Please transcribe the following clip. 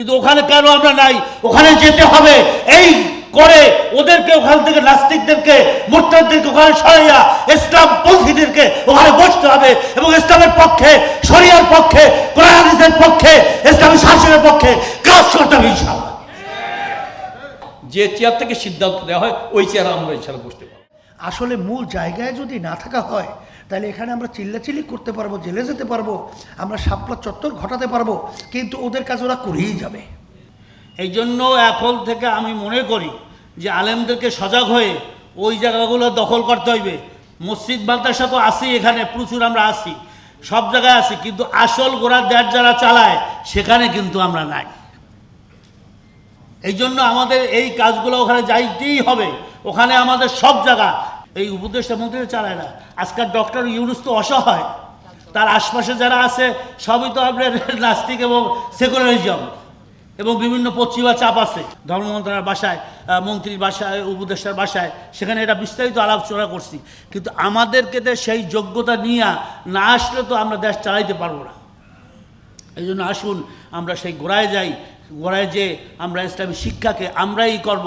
কিন্তু ওখানে কেন আমরা নাই? ওখানে যেতে হবে। এই করে ওদেরকে ওখান থেকে নাস্তিকদেরকে মোর্তাদদেরকে ওখানে সরাইয়া ইসলাম পন্থীদেরকে ওখানে বসতে হবে এবং ইসলামের পক্ষে, শরিয়ার পক্ষে, কোরআন হাদিসের পক্ষে, ইসলামী শাসনের পক্ষে কাজ করতে হবে যে চেয়ার থেকে সিদ্ধান্ত দেওয়া হয়, ওই চেয়ার আমরা ইনশাল্লাহ বসতে পারব। আসলে মূল জায়গায় যদি না থাকা হয়, তাহলে এখানে আমরা চিল্লাচিল্লি করতে পারব, জেলে যেতে পারব, আমরা শাপলা চত্বর ঘটাতে পারব, কিন্তু ওদের কাজ ওরা করেই যাবে। এই জন্য এখন থেকে আমি মনে করি যে আলেমদেরকে সজাগ হয়ে ওই জায়গাগুলো দখল করতে হইবে। মসজিদ মাদ্রাসা তো আসি এখানে, প্রচুর আমরা আসি সব জায়গায় আসি কিন্তু আসল গোড়ার দেশ যারা চালায়, সেখানে কিন্তু আমরা নাই। এই জন্য আমাদের এই কাজগুলো ওখানে যাইতেই হবে, ওখানে আমাদের সব জায়গা এই উপদেষ্টা মন্ত্রী চালায় না। আজকাল ডক্টর ইউনুস তো অসহায়। তার আশপাশে যারা আছে, সবই তো আপনার নাস্তিক এবং সেকুলারিজম এবং বিভিন্ন পশ্চিমা চাপ আছে। ধর্ম মন্ত্রণালয়ের বাসায় মন্ত্রীর বাসায়, উপদেষ্টার বাসায়, সেখানে এটা বিস্তারিত আলোচনা করছি। কিন্তু আমাদেরকে সেই যোগ্যতা নিয়ে না আসলে তো আমরা দেশ চালাইতে পারব না। এই জন্য আসুন, আমরা সেই গোড়ায় যাই। গোড়ায় যে আমরা ইসলামী শিক্ষাকে আমরাই করব।